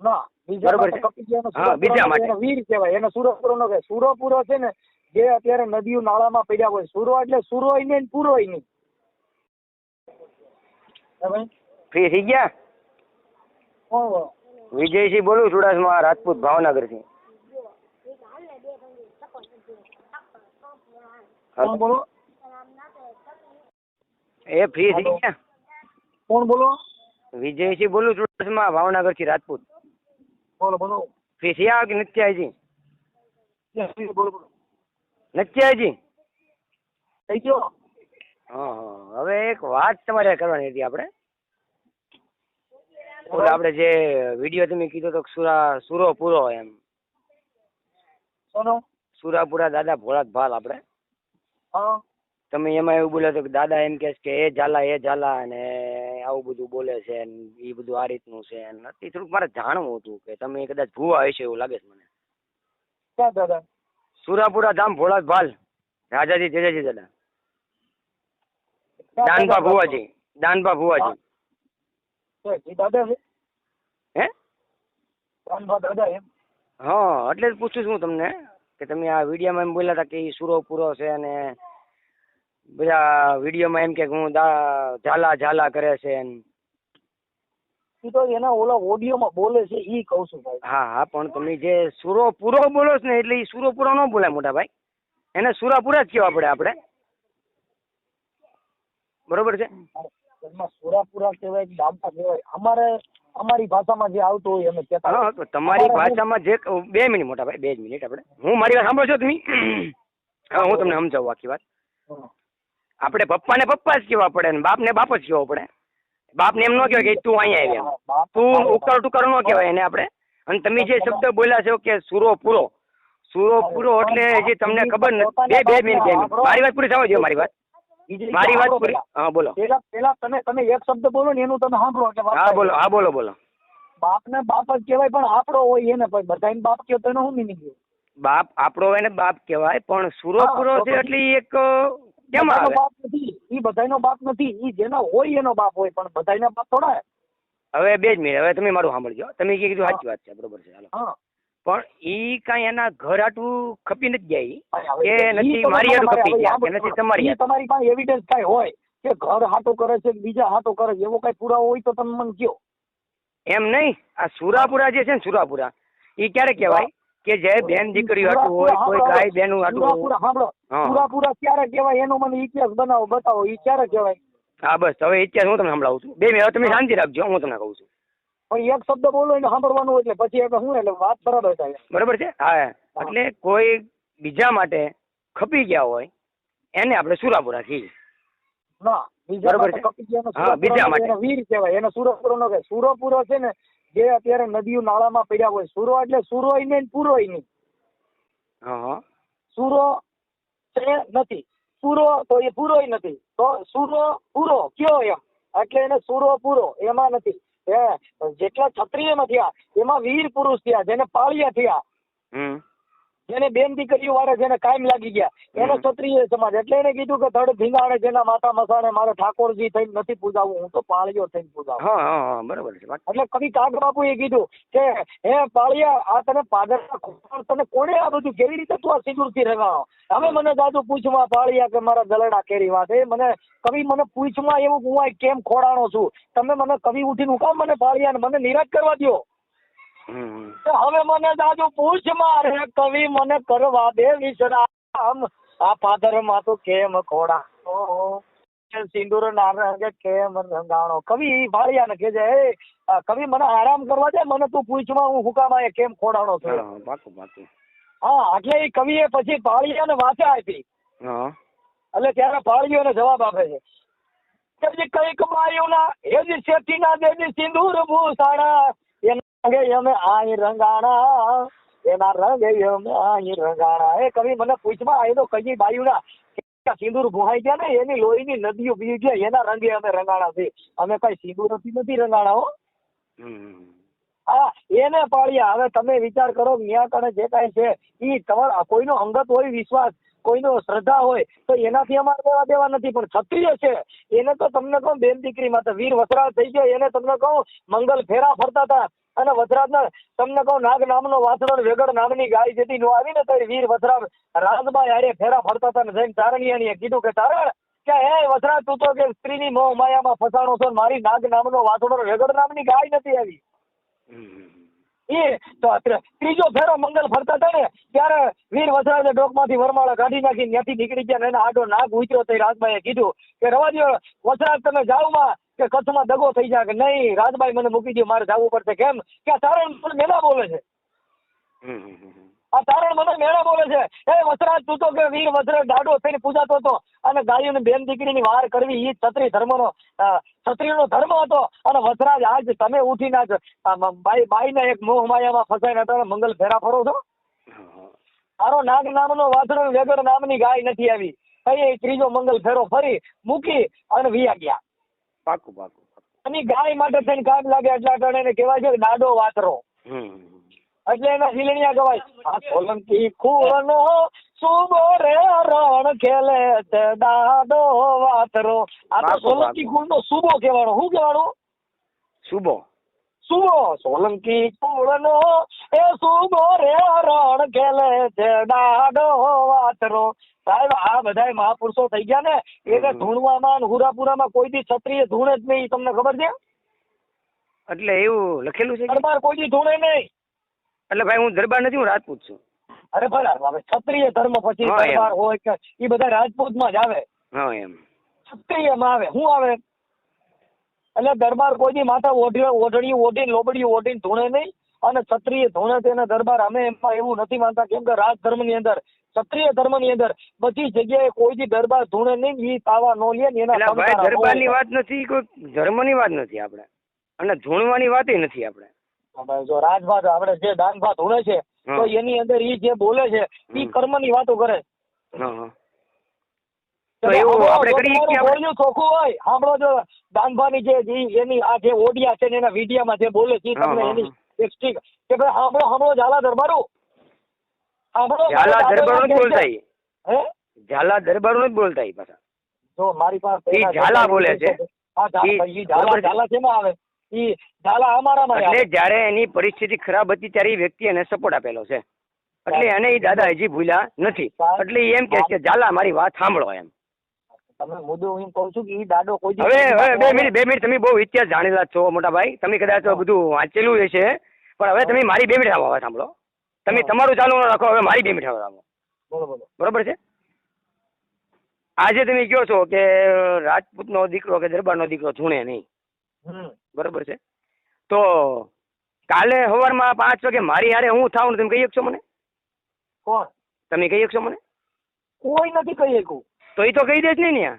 ના બરોબર માટે છે. કપી ગયા એનો હા, સુરપુરો બીજા માટે. વીર કહેવાય. એને સુરપુરો નો કહેવાય. સુરપુરો છે ને જે અત્યારે નદીઓ નાળામાં પડ્યા હોય. સુરો એટલે સુરોય નહીં ને નહીં. ફ્રી થઈ ગયા? વિજયસિંહ બોલું ચુડાસમા રાજપૂત ભાવનગરથી બોલો? એ ફ્રી થઈ ગયા? કોણ બોલો? વિજયસિંહ બોલું ચુડાસમા ભાવનગરથી રાજપૂત. બોલો બોલો. ફીસી આવે કે નથી બોલો બોલો. નથી થઈ ગયો? હા હા હવે એક વાત તમારે કરવાની હતી આપણે. ઓલે આપણે જે વીડિયો તમે કીધો તો સુરા સુરો પૂરો એમ. સોનો? સુરાપુરા દાદા ભોળાત ભાલ આપણે. હા. તમે એમાં એવું બોલ્યા છો કે દાદા એમ કહે છે કે એ ઝાલા એ ઝાલા અને આવું બધું બોલે છે ને એ બધું આ રીતનું છે ને એ થોડુંક મારે જાણવું હતું કે તમે કદાચ ભૂવા હશે એવું લાગે છે મને. ક્યાં દાદા? સુરાપુરા ધામ ભોળા ભાલ. રાજાજી જેજાજી દાદા. દાનભા ભુવાજી દાનભા ભુવાજી. દાદા છે? હે? રામભા દાદા એમ? હા એટલે જ પૂછું છું હું તમને કે તમે આ વિડીયોમાં એમ બોલ્યા હતા કે ઈ સુરો પૂરો છે અને બધા વિડીયોમાં એમ કે હું ઝાલા ઝાલા કરે છે તો એના ઓલા ઓડિયોમાં બોલે છે ઈ કહું છું ભાઈ. હા હા પણ તમે જે સુરો પૂરો બોલો છો ને એટલે ઈ સુરો પૂરો ન બોલાય મોટા ભાઈ. એને સુરાપુરા જ કહેવા પડે આપણે. બરોબર છે? એમાં સુરાપુરા કહેવાય કે ડાબા કહેવાય. અમારે અમારી ભાષામાં જે આવતું હોય અમે કહેતા હા તો તમારી ભાષામાં જે બે મિનિટ મોટા ભાઈ બે જ મિનિટ આપણે. હું મારી વાત સાંભળો છો તમે? હા હું તમને સમજાવું આખી વાત. આપણે પપ્પાને પપ્પા જ કહેવા પડે ને બાપને બાપ જ કહેવો પડે. બાપને એમ ન કહેવાય કે તું અહીંયા આવ્યા. તું બાપ- ઉકાર ટુકાર ન કહેવાય એને આપણે. અને તમે જે શબ્દ બોલ્યા છો કે સુરો પૂરો. સુરો પૂરો એટલે જે તમને ખબર નથી બે બે મિનિટ મારી વાત પૂરી દો મારી વાત. મારી વાત પૂરી હા બોલો. પેલા પેલા તમે તમે એક શબ્દ બોલો ને એનું તમે સાંભળો કે હા બોલો. હા બોલો બોલો. બાપને બાપ જ કહેવાય પણ આપણો હોય એને બધાને બાપ કહો તો એનો શું મિનિંગ બાપ આપણો એને બાપ કહેવાય પણ સુરો પૂરો છે એટલે એક કેમ બાપ નથી? ઈ બધાનો બાપ નથી. ઈ જેનો હોય એનો બાપ હોય પણ બધાના બાપ થોડા હવે બે જ મિનિટ. હવે તમે મારું સાંભળજો. તમે જે કીધું સાચી વાત છે. બરોબર છે. હાલો. પણ ઈ કાંઈ એના ઘર આટું ખપી નથી કે ઈ નથી મારી આટું ખપી ગયા નથી તમારી તમારી પાસે એવિડન્સ કાંઈ હોય કે ઘર હાટો કરે છે બીજા હાટો કરે છે? એવો કઈ પુરાવો હોય તો તમે મને કયો એમ નહીં. આ સુરાપુરા જે છે ને સુરાપુરા ઈ ક્યારે કહેવાય? કે જે બેન દીકરી હતું હોય કોઈ ગાય બેનું હતું સાંભળો. પૂરા પુરાપુરા ક્યારે કહેવાય એનો મને ઇતિહાસ બનાવો બતાવો ઈ ક્યારે કહેવાય? હા બસ હવે ઇતિહાસ હું તમને સંભળાવું છું. બે મિનિટ તમે શાંતિ રાખજો હું તમને કહું છું. પણ એક શબ્દ બોલો એટલે સાંભળવાનું હોય એટલે પછી એટલે શું એટલે વાત બરાબર થાય. બરોબર છે? હા એટલે કોઈ બીજા માટે ખપી ગયા હોય એને આપણે સુરાપુરા કહીએ ના બીજા બરોબર માટે છે. કપી ગયા હા, બીજા માટે. વીર કહેવાય. એને સુરપુરો નો કહેવાય. સુરપુરો છે ને જે અત્યારે નદીઓ નાળામાં પડ્યા હોય સુરો એટલે સુરોય નહીં પૂરોય નહીં. સુરો છે નથી. પૂરો તો એ પૂરોય નથી. તો સુરો પૂરો કયો એમ? એટલે એને સુરો પૂરો એમાં નથી. જેટલા ક્ષત્રિય થયા એમાં વીર પુરુષ થયા જેને પાળિયા થયા. જેને બેન દીકરીઓ વાળા જેને કાયમ લાગી ગયા એને ક્ષત્રિય સમાજ એટલે એને કીધું કે ધડ ધીંગાણે જેના માતા મસાણે મારે ઠાકોરજી થઈને નથી પૂજાવું હું તો પાળીઓ થઈને પૂજાવું. હા હા હા છે એટલે કવિ કાગ બાપુએ કીધું કે હે પાળિયા આ તને પાદર તને કોણે આ બધું કેવી રીતે તું આ સિંદૂરથી રંગાવો? હવે મને દાદુ પૂછમાં પાળિયા કે મારા દલડા કેરી વાત એ મને કવિ મને પૂછમાં એવું હું કેમ ખોડાણો છું? તમે મને કવિ ઉઠીને હું કામ મને પાળિયા ને મને નિરાશ કરવા. તો હવે મને દાદુ પૂછ મારે કવિ મને કરવા દે વિશ્રામ. આ પાદરમાં તો કેમ ખોડા સિંદૂર ના રંગે કેમ રંગાણો? કવિ ભાળિયાને કે છે કવિ મને આરામ કરવા દે મને તું પૂછમાં હું હુકામ કેમ ખોડાણો છું? હા એટલે એ કવિએ પછી ભાળિયાને વાચા આપી. હા. એટલે ત્યારે ભાળિયોને જવાબ આપે છે. કંઈક માયુના હેજ શેઠીના દેજી સિંદૂર ભૂષાણા અમે આઈ રંગાણા એના રંગે અમે આઈ રંગાણા. એ કવિ મને પૂછમાં આવ્યો કઈ બાયુના સિંદૂર ભૂહાઈ ગયા ને એની લોહીની નદીઓ પી ગયા એના રંગે અમે રંગાણા છે અમે કઈ સિંદૂરથી નથી રંગાણા હો. હા એને પાળ્યા હવે તમે વિચાર કરો ન્યા કણે જે કાંઈ છે ઈ તમારા કોઈનો અંગત હોય વિશ્વાસ કોઈનો શ્રદ્ધા હોય તો એનાથી અમારે લેવા દેવા નથી. પણ ક્ષત્રિય છે એને તો તમને કહું બેન દીકરી માં વીર વસરાળ થઈ ગયો એને તમને કહું મંગલ ફેરા ફરતા હતા. અને વજરાજના તમને કહું નાગ નામનો વાસણો વેગડ નામની ગાય જેથી નો આવી ને તો વીર વજરાજ રાજમાં હારે ફેરા ફરતા હતા ને જઈને તારણિયાણીએ કીધું કે તારણ કે હે વજરાજ તું તો કે સ્ત્રીની મોહ માયામાં ફસાણો છો મારી નાગ નામનો વાસણો વેગડ નામની ગાય નથી આવી. એ તો ત્રીજો ફેરો મંગલ ફરતા હતા ને ત્યારે વીર વસરાજે ડોકમાંથી વરમાળા કાઢી નાખી ત્યાંથી નીકળી ગયા એના આડો નાગ ઉતર્યો તો રાજબાઈએ કીધું કે રવા દ્યો વસરાજ તમે જાઓમાં કે કચ્છમાં દગો થઈ જાય કે નહીં રાજભાઈ મને મૂકી દે મારે જવું પડશે. કેમ? કે આ તારણ મને મેળા બોલે છે. આ તારણ મને મેળા બોલે છે. એ વસરાજ તું તો કે વીર વસરાજ દાડો થઈને પૂજાતો હતો અને ગાયોની બેન દીકરીની વાર કરવી એ ક્ષત્રિય ધર્મનો ક્ષત્રિયનો ધર્મ હતો. અને વસરાજ આજ તમે ઉઠીને આજ બાઈ બાઈને એક મોહ માયામાં ફસાઈને તમે મંગલ ફેરા ફરો છો? તારો. મારો નાગ નામનો વાસણો વેગડ નામની ગાય નથી આવી. કઈ ત્રીજો મંગલ ફેરો ફરી મૂકી અને વિયા ગયા. પાકું પાકું. અને ગાય માટે થઈને કામ લાગે એટલા કારણે એને કહેવાય છે દાડો વાતરો. એટલે એના ઝીલણિયા કહેવાય. આ સોલંકી ખૂણો સુબો રે રણ ખેલે તે દાડો વાતરો. આ તો સોલંકી. કુળનો સુબો કહેવાનો. શું કહેવાનું? શુભો સુબો સોલંકી કુળનો એ સુબો રે રણ ખેલે છે ડાડો વાતરો સાહેબ આ બધા મહાપુરુષો થઈ ગયા ને હમ. ધૂણવામાં હુરાપુરામાં કોઈ દી ક્ષત્રિય ધૂણે જ નહીં તમને ખબર છે? એટલે એવું લખેલું છે? દરબાર કોઈ દી ધૂણે નહીં. એટલે ભાઈ હું દરબાર નથી હું રાજપૂત છું. અરે ભલા હવે ક્ષત્રિય ધર્મ પછી દરબાર હોય કે એ બધા રાજપૂતમાં જ આવે. હા એમ. ક્ષત્રિયમાં આવે. શું આવે? એટલે દરબાર કોઈ માથા ઓઢી ઓઢણી ઓઢીને લોબડી ઓઢીને ધૂણે નહીં. અને ક્ષત્રિય ધૂણે તેના દરબાર. અમે એમાં એવું નથી માનતા કેમ કે રાજ ધર્મની અંદર ક્ષત્રિય ધર્મની અંદર બધી જગ્યાએ કોઈ બી દરબાર ધૂણે નહીં એ તાવા નો લે ને એના દરબાર હોય. વાત નથી કોઈ ધર્મની વાત નથી આપણે. અને ધૂણવાની વાત નથી આપણે. જો રાજભાત આપણે જે દાનભાત ધૂણે છે તો એની અંદર એ જે બોલે છે ઈ કર્મની વાતો કરે. તો એવું આપણે કરીએ કે તમારું આપણે- હોય સાંભળો જો દાનભાની જે એની આ જે ઓડિયા છે એના વિડિયામાં જે બોલે છે તમને એની એક સ્ટીક કે ભાઈ સાંભળો સાંભળો ઝાલા દરબારો. સાંભળો ઝાલા દરબારો જ બોલતા? હે? ઝાલા દરબારો જ બોલતા પાછા. જો મારી પાસે ઝાલા બોલે છે. હા ઝાલા ઈ- ઈ ઝાલા છે. ઝાલા આવે? ઈ ઝાલા અમારામાં એટલે જ્યારે એની પરિસ્થિતિ ખરાબ હતી ત્યારે એ વ્યક્તિ એને સપોર્ટ આપેલો છે. એટલે એને એ દાદા હજી ભૂલ્યા નથી. એટલે એમ કે ઝાલા મારી વાત સાંભળો એમ. તમે મુદ્દો હું કહું છું કે દાડો કોઈ હવે હવે બે મિનિટ બે મિનિટ તમે બહુ ઇતિહાસ જાણેલા છો મોટા ભાઈ. તમે કદાચ બધું વાંચેલું હશે પણ હવે તમે મારી બે મિનિટ હવે સાંભળો. તમે તમારું ચાલુ રાખો હવે મારી બે મિનિટ હવે સાંભળો બરોબર છે? આજે તમે કહો છો કે રાજપૂતનો દીકરો કે દરબારનો દીકરો છૂણે નહીં. બરોબર છે? તો કાલે સવારમાં પાંચ વાગે મારી હારે હું થાઉં તમે કહી શકશો મને? કોણ? તમે કહી શકશો મને? કોઈ નથી કહી શકું. તો એ તો કહી દે ને.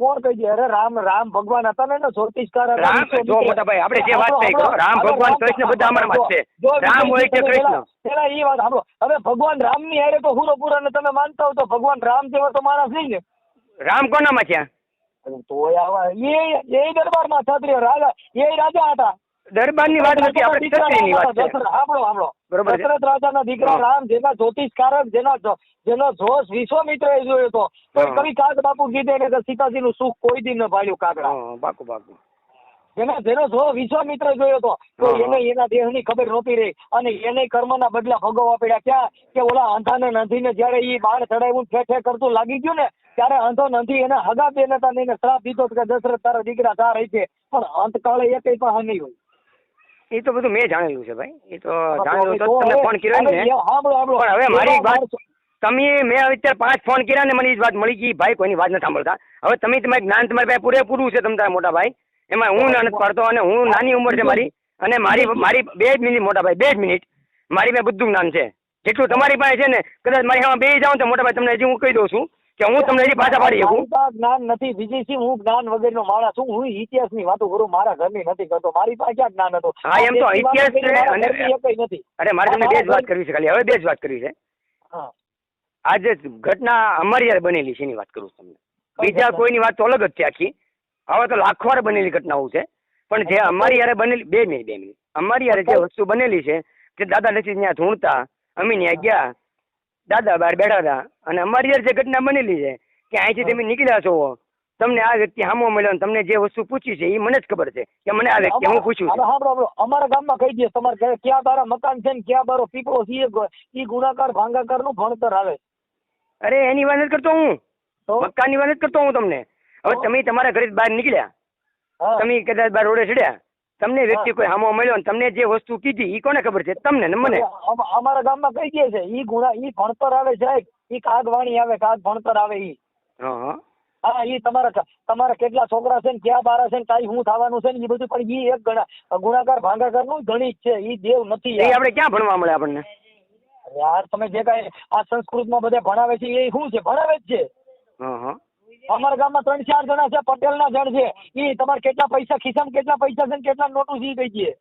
કોણ કહી દે? અરે રામ રામ ભગવાન હતા ને જ્યોતિષકાર રામ જો મોટા ભાઈ આપણે જે વાત થઈ રામ ભગવાન કૃષ્ણ બધા અમારામાં છે રામ હોય કે કૃષ્ણ? પેલા- એ વાત સાંભળો. હવે ભગવાન રામની હારે તો હુરો પુરાને તમે માનતા હો તો ભગવાન રામ જેવા તો માણસ નહીં ને. રામ કોનામાં છે? તોય આવા એ એ દરબારમાં ક્ષત્રિય રાજા એ રાજા હતા. દરબારની વાત નથી આપણે ક્ષત્રિયની વાત છે. સાંભળો સાંભળો. બરોબર. દશરથ રાજાના દીકરા રામ જેના જ્યોતિષકારક જેના જેનો જોશ વિશ્વામિત્રએ જોયો હતો. કવિ કાગ બાપુ કીધે ને કે સીતાજીનું સુખ કોઈ દિન ન ભાળ્યું કાગડા. બાપુ પાકું જેના જેનો જો વિશ્વામિત્ર જોયો હતો તો એને એના દેહની ખબર નહોતી રહી. અને એને કર્મના બદલા ભોગવવા પડ્યા. ક્યાં? કે ઓલા અંધાને નંધીને જ્યારે એ બાણ ચડાવ્યું ઠે ઠે કરતું લાગી ગયું ને ત્યારે અંધો નંધી એને હગા બેન હતા ને એને શ્રાપ દીધો કે દશરથ તારા દીકરા તા રહી છે. પણ અંતકાળે એ કઈ પાસે નહીં હોય. એ તો બધું મેં જાણેલું છે ભાઈ. એ તો જાણેલું તો તમને ફોન કર્યો ને. પણ હવે મારી વાત તમે મેં અત્યારે પાંચ ફોન કર્યા ને મને એ વાત મળી ગઈ. ભાઈ કોઈની વાત નથી સાંભળતા. હવે તમે તમારી જ્ઞાન તમારી પાસે પૂરેપૂરું છે તમારા મોટા ભાઈ. એમાં હું ના નથી પાડતો અને હું નાની ઉંમર છે મારી. અને મારી મારી બે જ મિનિટ મોટા ભાઈ બે જ મિનિટ. મારી મેં બધું જ્ઞાન છે. જેટલું તમારી પાસે છે ને કદાચ મારી હા બે જાઉં તો મોટા ભાઈ તમને હજી હું કહી દઉં છું. કે હું તમને એની પાછા પાડી શકું? જ્ઞાન નથી. બીજી સી હું જ્ઞાન વગરનો માણસ છું? હું ઇતિહાસની વાતો કરું મારા ઘરની નથી કરતો મારી પાસે ક્યાં જ્ઞાન હતું? હા, એમ તો ઇતિહાસ છે નથી. અરે મારે તમને બે જ વાત કરવી છે ખાલી. હવે બે જ વાત કરવી છે. આજે ઘટના અમારી યાર બનેલી છે એની વાત કરું તમને. બીજા? કોઈની વાત તો અલગ જ છે આખી. હવે તો લાખો વાર બનેલી ઘટનાઓ છે. પણ જે અમારી યારે બનેલી બે મિનિટ બે મિનિટ. અમારી યારે જે વસ્તુ બનેલી છે કે દાદા નથી ત્યાં ધૂણતા અમે ત્યાં ગયા દાદા બહાર બેઠા હતા અને અમારી યારે જે ઘટના બનેલી છે કે અહીંથી તમે નીકળ્યા છો તમને આ વ્યક્તિ સામો મળ્યો ને તમને જે વસ્તુ પૂછી છે એ મને જ ખબર છે કે મને આ વ્યક્તિ હું પૂછ્યું હવે છે સાંભળો સાંભળો. અમારા ગામમાં કહી દઈએ તમારે ક્યાં બારા મકાન છે ને ક્યાં બારો પીપળો છે એ ગુણાકાર ભાંગાકારનું ભણતર આવે. અરે એની વાત નથી કરતો હું. તો? મકાનની વાત નથી કરતો હું તમને. હવે તમે તમારા ઘરે બહાર નીકળ્યા. તમે કદાચ બાર રોડે ચડ્યા. તમને વ્યક્તિ કોઈ હામો મળ્યો ને તમને જે વસ્તુ કીધી ઈ કોને ખબર છે? તમને ને મને. અમારા ગામમાં કઈ દે છે ઈ ગુણા ઈ ભણતર આવે સાહેબ ઈ કાગ વાણી આવે કાગ ભણતર આવે ઈ. હા ઈ તમારા તમારા કેટલા છોકરા છે ને ક્યાં બારા છે ને કાંઈ હું થવાનું છે ને ઈ બધું પણ ઈ એક ગણા ગુણાકાર ભાંગાકારનું ગણિત છે ઈ દેવ નથી એ આપણે ક્યાં ભણવા મળે આપણને? યાર તમે જે કાઈ આ સંસ્કૃતમાં બધે ભણાવે છે એ શું છે? ભણાવે જ છે. હા હા. અમારા ગામમાં ત્રણ ચાર જણા છે પટેલ ના જણ છે. એ તમારે કેટલા પૈસા ખિસ્સામાં કેટલા પૈસા છે ને કેટલા નોટું છે કહી દે.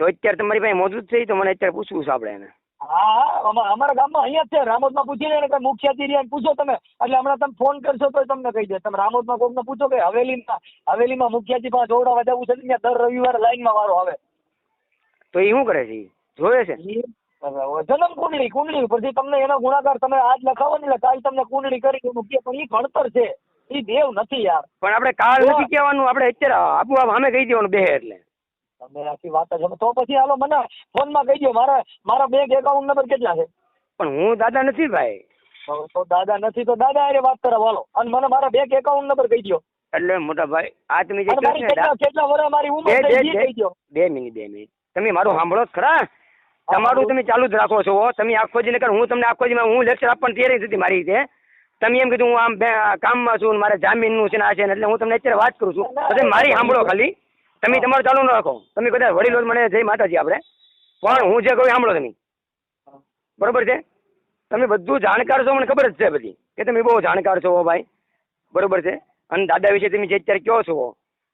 તો અત્યારે તમારી પાસે મોજૂદ છે તો મને અત્યારે પૂછવું છે આપણે એને. હા અમારા ગામમાં અહીંયા જ છે. રામોદમાં પૂછી લે કે મુખ્યાથી રહ્યા પૂછો તમે. એટલે હમણાં તમે ફોન કરશો તો તમને કહી દે. તમે રામોદમાં કોકને પૂછો કે હવેલીમાં હવેલીમાં મુખ્યાજી પાસે જોવડાવવા જવું છે ત્યાં દર રવિવારે લાઈનમાં વારો આવે. તો એ શું કરે છે? જોવે છે? જન્મ કુંડળી કુંડળી પછી તમને એનો ગુણાકાર તમે આજ લખાવો ને એટલે કાલ તમને કુંડળી કરી મુખ્ય પણ ઈ ભણતર છે. ઈ દેવ નથી યાર. પણ આપણે કાળ નથી કહેવાનું આપણે અત્યારે આપું સામે કહી દેવાનું બે એટલે. તમે આખી વાત જ તો પછી હાલો મને ફોનમાં કહી દો મારા મારા બેંક એકાઉન્ટ નંબર કેટલા છે? પણ હું દાદા નથી ભાઈ. તો- દાદા નથી તો દાદા અરે વાત કરો બોલો અને મને મારા બેંક એકાઉન્ટ નંબર કહી દો. એટલે મોટા ભાઈ આ તમે જે કેટલા વર્ષ મારી ઉંમર કહી દો. બે મિનિટ બે મિનિટ. તમે મારું સાંભળો જ ખરા? તમારું તમે ચાલુ જ રાખો છો તમે આખો જ નકર હું તમને આખો દી હું લેક્ચર આપવાની તૈયારી નથી મારી રીતે. તમે એમ કીધું હું આમ કામમાં છું મારે જામીનનું છે ને આ છે એટલે હું તમને અત્યારે વાત કરું છું. પછી મારી સાંભળો ખાલી. તમે તમારું ચાલુ ન રાખો. તમે કદાચ વડીલો મને જય માતાજી આપણે પણ હું જે કહું સાંભળો તમે. બરોબર છે? તમે બધું જાણકાર છો મને ખબર જ છે બધી. કે તમે બહુ જાણકાર છો ભાઈ. બરોબર છે? અને દાદા વિશે તમે જે અત્યારે કહો છો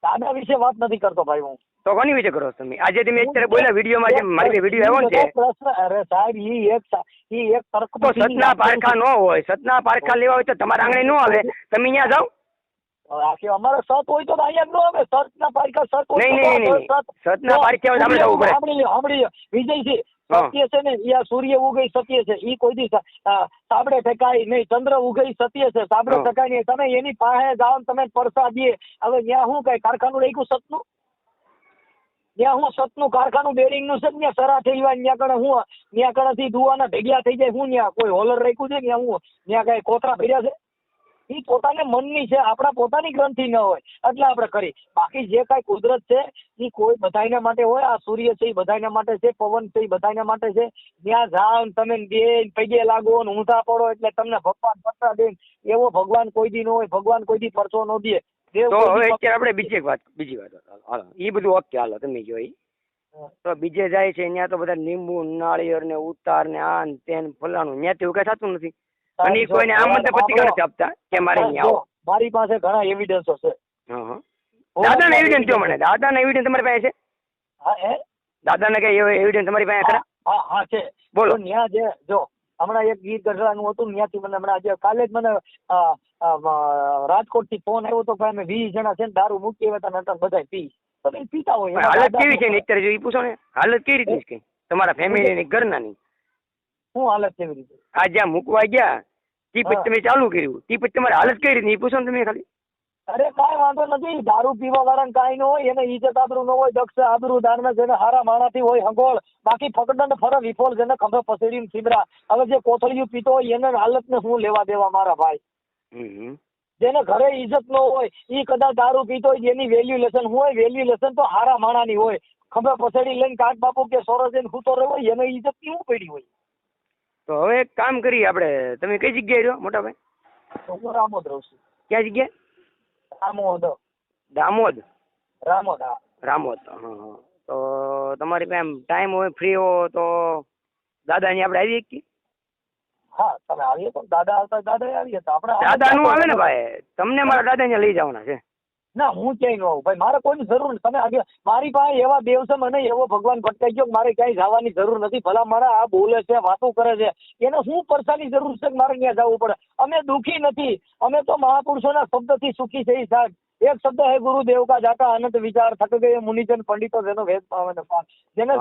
દાદા વિશે વાત નથી કરતો ભાઈ હું. તો કોની વિશે કરો તમે? આજે તમે અત્યારે બોલ્યા વિડીયોમાં જે મારી વીડિયો આવ્યો છે. પ્રશ્ન અરે સાહેબ ઈ એક ઈ એક તર્ક તો સતના પારખા ન હોય સતના પારખા લેવા હોય તો તમારા આંગણે ન આવે. તમે અહીંયા જાઓ. આખી અમારે સત હોય તો અહીંયા જ ન આવે. સતના પારખા સત હોય નહીં, નહીં, નહીં, સત- નહીં. સતના પારખા હોય તો આપણે જવું પડે. સાંભળી સાંભળી વિજયસિંહ સત્ય છે ને ઈ સૂર્ય ઉગઈ સત્ય છે. ઈ કોઈ દી સાબડે ટકાય નહીં. ચંદ્ર ઉગઈ સત્ય છે. સાબડે હા. નહીં. તમે એની પાસે જાઓ તમે પરસાદીએ હવે ત્યાં શું કઈ કારખાનું રાખ્યું સતનું? ત્યાં હું સતનું કારખાનું બેરિંગનું છે? ત્યાં સરા થઈ જાય ત્યાં કણે હું ત્યાં કણેથી દુવાના ભેગા થઈ જાય. હું ત્યાં કોઈ હોલર રાખ્યું છે? ત્યાં હું ત્યાં કઈ કોતરા ભર્યા છે? ઈ પોતાને મનની છે આપણા પોતાની ગ્રંથિ ન હોય એટલે આપણે કરી. બાકી જે કાંઈ કુદરત છે એ કોઈ બધાયના માટે હોય આ સૂર્ય છે એ બધાયના માટે છે પવન છે એ બધાયના માટે છે. ત્યાં જાઓ તમે બે પગે લાગો ને ઊંધા પડો એટલે તમને ભગવાન પરસા દે એવો ભગવાન કોઈ દી ન હોય ભગવાન કોઈ દી પરસો ન દે. તો હવે અત્યારે આપણે બીજી એક વાત બીજી વાત. હાલો, એ બધું ઓકે હાલો તમે જોઈ. તો બીજે જાય છે ત્યાં તો બધા લીંબુ નાળિયેર ને ઉતાર ને આ ને તે ફલાણું ત્યાં તેવું એવું કઈ થતું નથી. અને કોઈને આમંત્રણ પત્રિકા નથી આપતા કે મારે અહીં આવો. મારી પાસે ઘણા એવિડન્સો છે હા એવિડન્સ જો મને દાદાને એવિડન્સ તમારી પાસે છે? હા દાદાને કઈ એવિડન્સ તમારી પાસે ખરા હા હા છે. બોલો. ન્યા જે જો હમણાં એક ગીત ગઢડાનું હતું ત્યાંથી મને હમણાં આજે કાલે જ મને રાજકોટથી ફોન આવ્યો તો ભાઈ અમે વીસ જણા છે ને દારૂ મૂકી આવ્યા હતા નતર બધા પી. તમે પીતા હોય. હાલત કેવી છે ને? અત્યારે જો એ પૂછો ને હાલત કેવી રીતની છે? તમારા ફેમિલી ની ઘરના ની શું હાલત કેવી રીતે? આ જ્યાં મૂકવા ગયા તી પછી તમે ચાલુ કર્યું. તી પછી તમારી હાલત કઈ રીતની? પૂછો ને તમે ખાલી. અરે કાંઈ વાંધો નથી. દારૂ પીવા વાળાને કાંઈ ન હોય એને ઈજત આબરૂ ન હોય દક્ષ આબરૂ દારના જેને હારા માણાથી હોય હંગોળ. બાકી ફકડંડ ફર વિફોલ જેને ખંભે પસેડીને થીબરા હવે જે કોથળિયું પીતો હોય એને હાલતને શું લેવા દેવા મારા ભાઈ. જેને ઘરે ઈજત ન હોય એ કદાચ દારૂ પીતો હોય એની વેલ્યુલેશન હોય વેલ્યુલેશન તો હારા માણાની હોય. ખંભે પસેડી લઈને કાક બાપુ કે સોરજ એને સૂતો રહ્યો હોય એને ઈજતની શું પડી હોય? તો હવે એક કામ કરીએ આપણે. તમે કઈ જગ્યાએ રહ્યો મોટા ભાઈ તો હું રામોદ રહું છું. ક્યાં જગ્યાએ? રામોદ. દામોદ રામોદ હા. રામોદ હા હા. તો તમારી પાસે એમ ટાઈમ હોય ફ્રી હો તો દાદાની આપણે આવી શકીએ હા તમે આવીએ તો. દાદા આવતા દાદા આવીએ તો. આપણે દાદા નું આવે ને ભાઈ. તમને મારા દાદા ને લઈ જવાના છે. ના હું ક્યાંય ન ભાઈ મારે કોઈની જરૂર નથી. તમે આગળ મારી પાસે એવા દેવ છે મને એવો ભગવાન ભટકાઈ ગયો મારે ક્યાંય જવાની જરૂર નથી. ભલા મારા આ બોલે છે વાતો કરે છે. એને શું પરસાની જરૂર છે કે મારે ત્યાં જવું પડે? અમે દુઃખી નથી. અમે તો મહાપુરુષોના શબ્દથી સુખી છે સાહેબ. એક શબ્દ હે ગુરુદેવ કા જાતા અનંત વિચાર. થક ગયે મુનિજન પંડિતો જેનો વેદ પાવે ને પાર જેને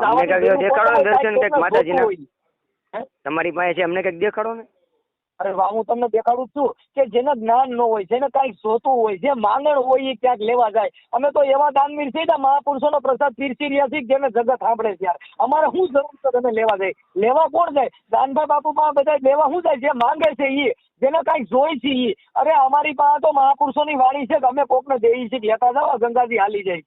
દેખાડો દર્શન કાંઈક માતાજીના. તમારી પાસે છે અમને કંઈક દેખાડો ને? અરે વાહ, હું તમને દેખાડું છું કે જેને જ્ઞાન ન હોય, જેને કાંઈક જોતું હોય, જે માંગણ હોય એ ક્યાંક લેવા જાય. અમે તો એવા દાનવીર છીએ મહાપુરુષોનો પ્રસાદ પીરસી રહ્યા છીએ જેને જગત સાંભળે છે યાર. અમારે શું જરૂર છે તમે લેવા જાય? લેવા કોણ જાય? દાનભાઈ બાપુ પાસે બધા લેવા શું જાય? જે માંગે છે એ જેને કાંઈક જોઈ છે એ અરે અમારી પાસે તો મહાપુરુષોની વાણી છે કે અમે કોકને દેવી છીએ લેતા જાઓ ગંગાજી હાલી જાય.